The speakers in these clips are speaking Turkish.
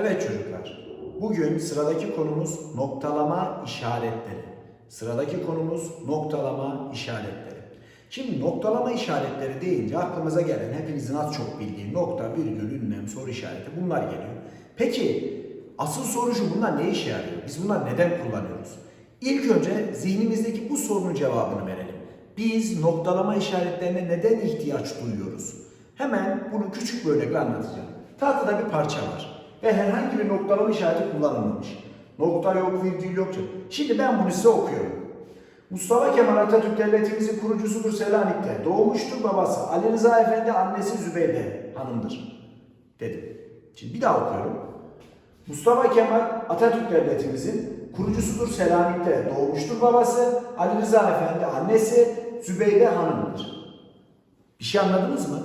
Evet çocuklar, bugün sıradaki konumuz noktalama işaretleri. Sıradaki konumuz noktalama işaretleri. Şimdi noktalama işaretleri deyince aklımıza gelen hepinizin az çok bildiği nokta, virgül, ünlem, soru işareti bunlar geliyor. Peki asıl soru şu bunlar ne işe yarıyor? Biz bunlar neden kullanıyoruz? İlk önce zihnimizdeki bu sorunun cevabını verelim. Biz noktalama işaretlerine neden ihtiyaç duyuyoruz? Hemen bunu küçük bir örnekle anlatacağım. Tahtada bir parça var ve herhangi bir noktalama işareti kullanılmamış. Nokta yok, virgül yok. Şimdi ben bunu size okuyorum. Mustafa Kemal Atatürk devletimizin kurucusudur Selanik'te. Doğmuştur babası. Ali Rıza Efendi annesi Zübeyde hanımdır. Dedim. Şimdi bir daha okuyorum. Mustafa Kemal Atatürk devletimizin kurucusudur Selanik'te. Doğmuştur babası. Ali Rıza Efendi annesi Zübeyde hanımdır. Bir şey anladınız mı?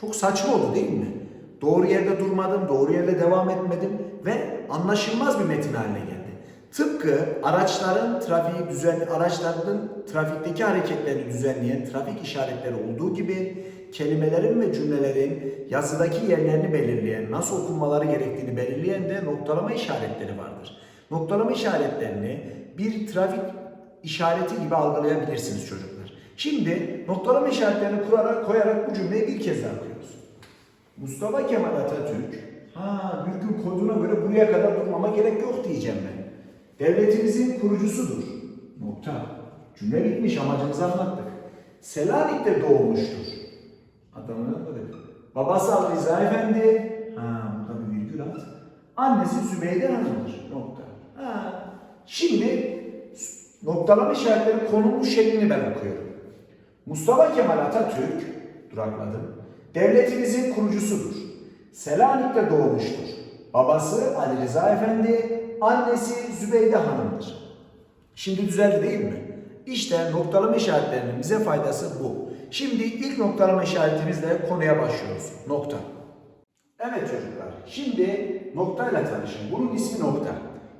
Çok saçma oldu değil mi? Doğru yerde durmadım, doğru yerde devam etmedim ve anlaşılmaz bir metin haline geldi. Tıpkı araçların trafiği düzen araçların trafikteki hareketlerini düzenleyen trafik işaretleri olduğu gibi kelimelerin ve cümlelerin yazıdaki yerlerini belirleyen, nasıl okunmaları gerektiğini belirleyen de noktalama işaretleri vardır. Noktalama işaretlerini bir trafik işareti gibi algılayabilirsiniz çocuklar. Şimdi noktalama işaretlerini kurarak koyarak bu cümleyi bir kez daha. Mustafa Kemal Atatürk, ha virgül koduna göre buraya kadar durmama gerek yok diyeceğim ben. Devletimizin kurucusudur. Nokta. Cümle bitmiş, amacımızı anlattık. Selanik'te doğmuştur. Adamın adı. Babası Ali Rıza Efendi, ha burada bir virgül at. Annesi Zübeyde Hanım'dır. Nokta. Ha. Şimdi noktalama işaretleri konulmuş şeklini ben okuyorum. Mustafa Kemal Atatürk, durakladım, devletimizin kurucusudur. Selanik'te doğmuştur. Babası Ali Rıza Efendi, annesi Zübeyde Hanım'dır. Şimdi düzeldi değil mi? İşte noktalama işaretlerinin bize faydası bu. Şimdi ilk noktalama işaretimizle konuya başlıyoruz. Nokta. Evet çocuklar, şimdi noktayla tanışın. Bunun ismi nokta.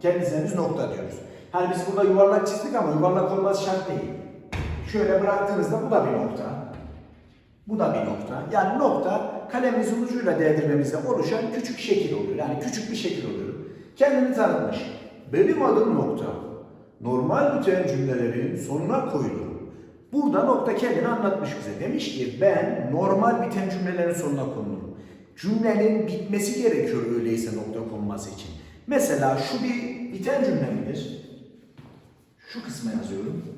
Kendisine nokta diyoruz. Hani biz burada yuvarlak çizdik ama yuvarlak olması şart değil. Şöyle bıraktığınızda bu da bir nokta. Bu da bir nokta. Yani nokta kalemimizin ucuyla değdirmemizde oluşan küçük şekil oluyor. Yani küçük bir şekil oluyor. Kendini tanıtmış. Benim adım nokta. Normal biten cümlelerin sonuna koyulurum. Burada nokta kendini anlatmış bize. Demiş ki ben normal biten cümlelerin sonuna konulurum. Cümlenin bitmesi gerekiyor öyleyse nokta konması için. Mesela şu bir biten cümle midir? Şu kısma yazıyorum.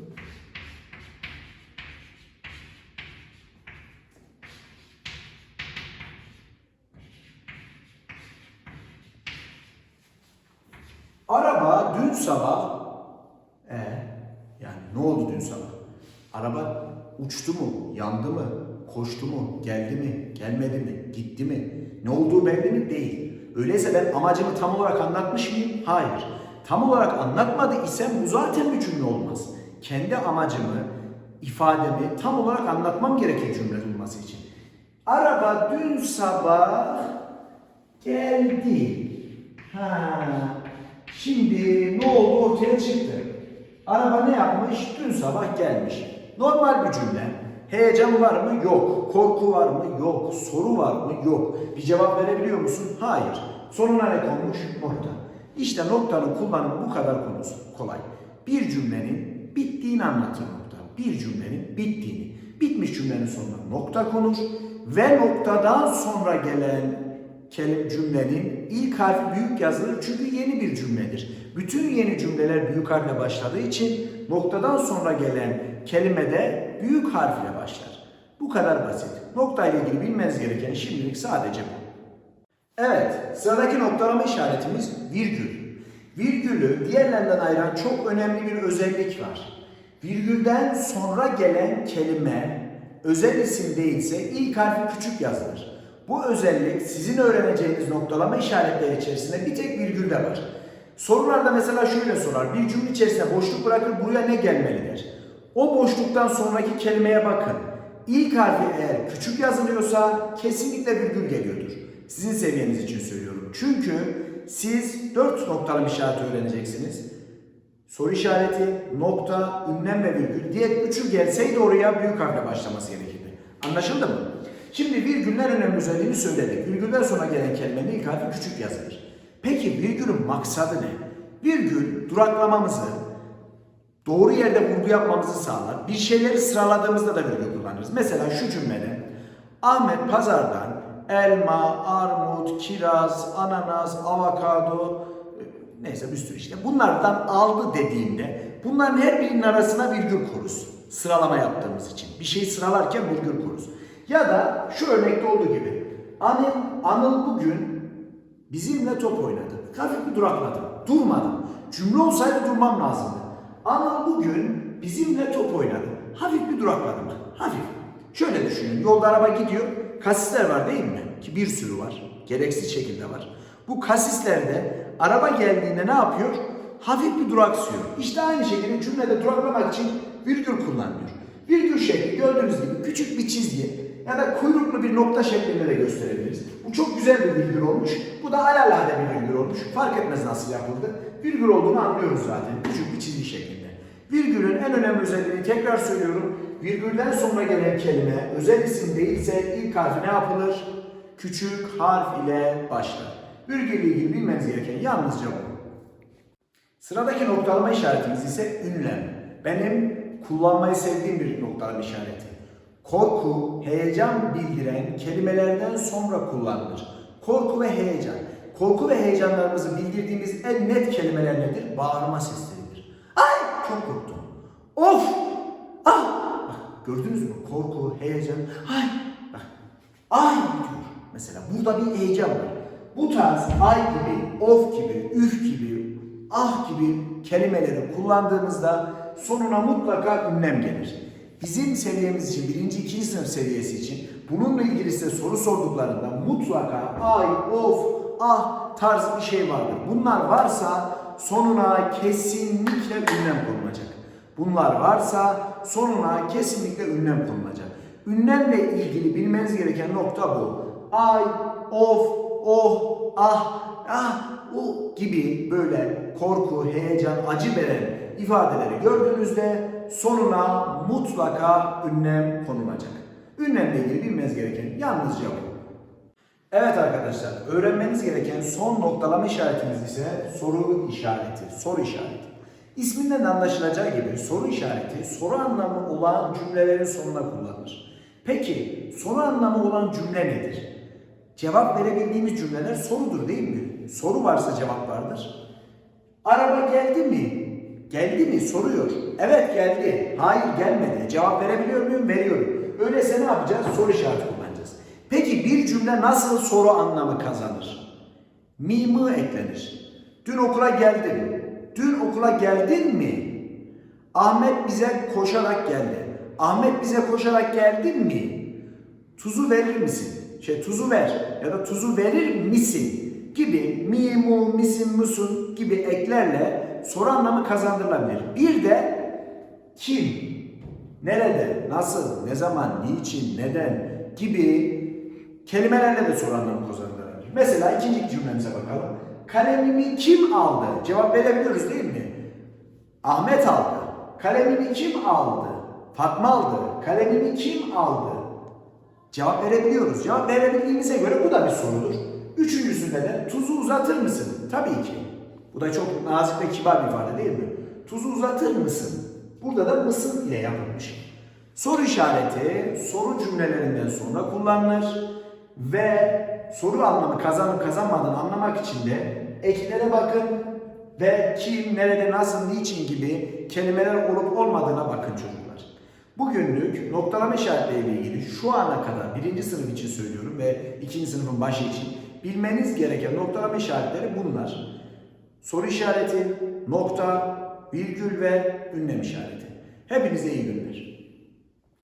Araba dün sabah e yani ne oldu dün sabah? Araba uçtu mu? Yandı mı? Koştu mu? Geldi mi? Gelmedi mi? Gitti mi? Ne olduğu belli mi? Değil. Öyleyse ben amacımı tam olarak anlatmış mıyım? Hayır. Tam olarak anlatmadı isem bu zaten bir cümle olmaz. Kendi amacımı, ifademi tam olarak anlatmam gerekir cümle olması için. Araba dün sabah geldi. Ha. Şimdi ne oldu ortaya çıktı. Araba ne yapmış? Dün sabah gelmiş. Normal bir cümle. Heyecan var mı? Yok. Korku var mı? Yok. Soru var mı? Yok. Bir cevap verebiliyor musun? Hayır. Sonuna ne konmuş? Nokta. İşte noktanın kullanımı bu kadar konusu. Kolay. Bir cümlenin bittiğini anlatır nokta. Bir cümlenin bittiğini. Bitmiş cümlenin sonuna nokta konur ve noktadan sonra gelen cümlenin ilk harfi büyük yazılır çünkü yeni bir cümledir. Bütün yeni cümleler büyük harfle başladığı için noktadan sonra gelen kelime de büyük harfle başlar. Bu kadar basit. Nokta ile ilgili bilmeniz gereken şimdilik sadece bu. Evet, sıradaki noktalama işaretimiz virgül. Virgülü diğerlerinden ayıran çok önemli bir özellik var. Virgülden sonra gelen kelime özel isim değilse ilk harfi küçük yazılır. Bu özellik sizin öğreneceğiniz noktalama işaretleri içerisinde bir tek virgülde var. Sorularda mesela şöyle sorar. Bir cümle içerisinde boşluk bırakır buraya ne gelmelidir? O boşluktan sonraki kelimeye bakın. İlk harfi eğer küçük yazılıyorsa kesinlikle virgül geliyordur. Sizin seviyeniz için söylüyorum. Çünkü siz dört noktalama işareti öğreneceksiniz. Soru işareti, nokta, ünlem ve virgül. Diğer üçü gelseydi oraya büyük harfle başlaması gerekirdi. Anlaşıldı mı? Şimdi virgülün en önemli özelliğini söyledik. Virgülden sonra gelen kelimenin ilk harfi küçük yazılır. Peki virgülün maksadı ne? Virgül duraklamamızı, doğru yerde vurgu yapmamızı sağlar. Bir şeyleri sıraladığımızda da virgül kullanırız. Mesela şu cümlede Ahmet pazardan elma, armut, kiraz, ananas, avokado e, neyse bir sürü işte bunlardan aldı dediğimde bunların her birinin arasına virgül koruz. Sıralama yaptığımız için. Bir şey sıralarken virgül koruz. Ya da şu örnekte olduğu gibi Anıl, Anıl bugün bizimle top oynadı. Hafif bir durakladım. Durmadım. Cümle olsaydı durmam lazımdı. Anıl bugün bizimle top oynadı. Hafif bir durakladım. Hafif. Şöyle düşünün. Yolda araba gidiyor. Kasisler var değil mi? Ki bir sürü var. Gereksiz şekilde var. Bu kasislerde araba geldiğinde ne yapıyor? Hafif bir duraksıyor. İşte aynı şekilde cümlede duraklamak için virgül kullanılıyor. Virgül şekli gördüğünüz gibi küçük bir çizgi ya da kuyruklu bir nokta şeklinde de gösterebiliriz. Bu çok güzel bir virgül olmuş. Bu da alelade bir virgül olmuş. Fark etmez nasıl yapıldı. Virgül olduğunu anlıyoruz zaten. Küçük bir çizgi şeklinde. Virgülün en önemli özelliğini tekrar söylüyorum. Virgülden sonra gelen kelime özel isim değilse ilk harfi ne yapılır? Küçük harf ile başlar. Virgül ile ilgili bilmeniz gereken yalnızca bu. Sıradaki noktalama işaretimiz ise ünlem. Benim kullanmayı sevdiğim bir noktalama işareti. Korku, heyecan bildiren kelimelerden sonra kullanılır. Korku ve heyecan. Korku ve heyecanlarımızı bildirdiğimiz en net kelimeler nedir? Bağırma sesleridir. Ay çok korktum. Of! Ah! Bak gördünüz mü? Korku, heyecan. Ay! Bak. Ay diyor. Mesela burada bir heyecan var. Bu tarz ay gibi, of gibi, üf gibi, ah gibi kelimeleri kullandığımızda sonuna mutlaka ünlem gelir. Bizim seviyemiz için, birinci, ikinci sınıf seviyesi için bununla ilgili size soru sorduklarında mutlaka ay, of, ah tarzı bir şey vardır. Bunlar varsa sonuna kesinlikle ünlem konulacak. Bunlar varsa sonuna kesinlikle ünlem konulacak. Ünlemle ilgili bilmeniz gereken nokta bu. Ay, of, oh, ah, ah, o gibi böyle korku, heyecan, acı veren ifadeleri gördüğünüzde sonuna mutlaka ünlem konulacak. Ünlemle ilgili bilmeniz gereken yalnızca bu. Evet arkadaşlar, öğrenmeniz gereken son noktalama işaretimiz ise soru işareti, soru işareti. İsminden de anlaşılacağı gibi soru işareti soru anlamı olan cümlelerin sonuna kullanılır. Peki soru anlamı olan cümle nedir? Cevap verebildiğimiz cümleler sorudur değil mi? Soru varsa cevap vardır. Araba geldi mi? Geldi mi? Soruyor. Evet geldi. Hayır gelmedi. Cevap verebiliyor muyum? Veriyorum. Öyleyse ne yapacağız? Soru işareti kullanacağız. Peki bir cümle nasıl soru anlamı kazanır? Mi mı eklenir. Dün okula geldin. Dün okula geldin mi? Ahmet bize koşarak geldi. Ahmet bize koşarak geldin mi? Tuzu verir misin? Şey tuzu ver ya da tuzu verir misin? gibi mi, mu, misin, musun gibi eklerle soru anlamı kazandırılabilir. Bir de kim, nerede, nasıl, ne zaman, niçin, neden gibi kelimelerle de soru anlamı kazandırılabilir. Mesela ikinci cümlemize bakalım. Kalemimi kim aldı? Cevap verebiliyoruz değil mi? Ahmet aldı. Kalemimi kim aldı? Fatma aldı. Kalemimi kim aldı? Cevap verebiliyoruz. Cevap verebildiğimize göre bu da bir sorudur. Üçüncüsünde de tuzu uzatır mısın? Tabii ki. Bu da çok nazik ve kibar bir ifade değil mi? Tuzu uzatır mısın? Burada da mısın ile yapılmış. Soru işareti soru cümlelerinden sonra kullanılır ve soru anlamı kazanıp kazanmadığını anlamak için de eklere bakın ve kim, nerede, nasıl, niçin gibi kelimeler olup olmadığına bakın çocuklar. Bugünlük noktalama işaretleriyle ilgili şu ana kadar birinci sınıf için söylüyorum ve ikinci sınıfın başı için bilmeniz gereken noktalama işaretleri bunlar. Soru işareti, nokta, virgül ve ünlem işareti. Hepinize iyi günler.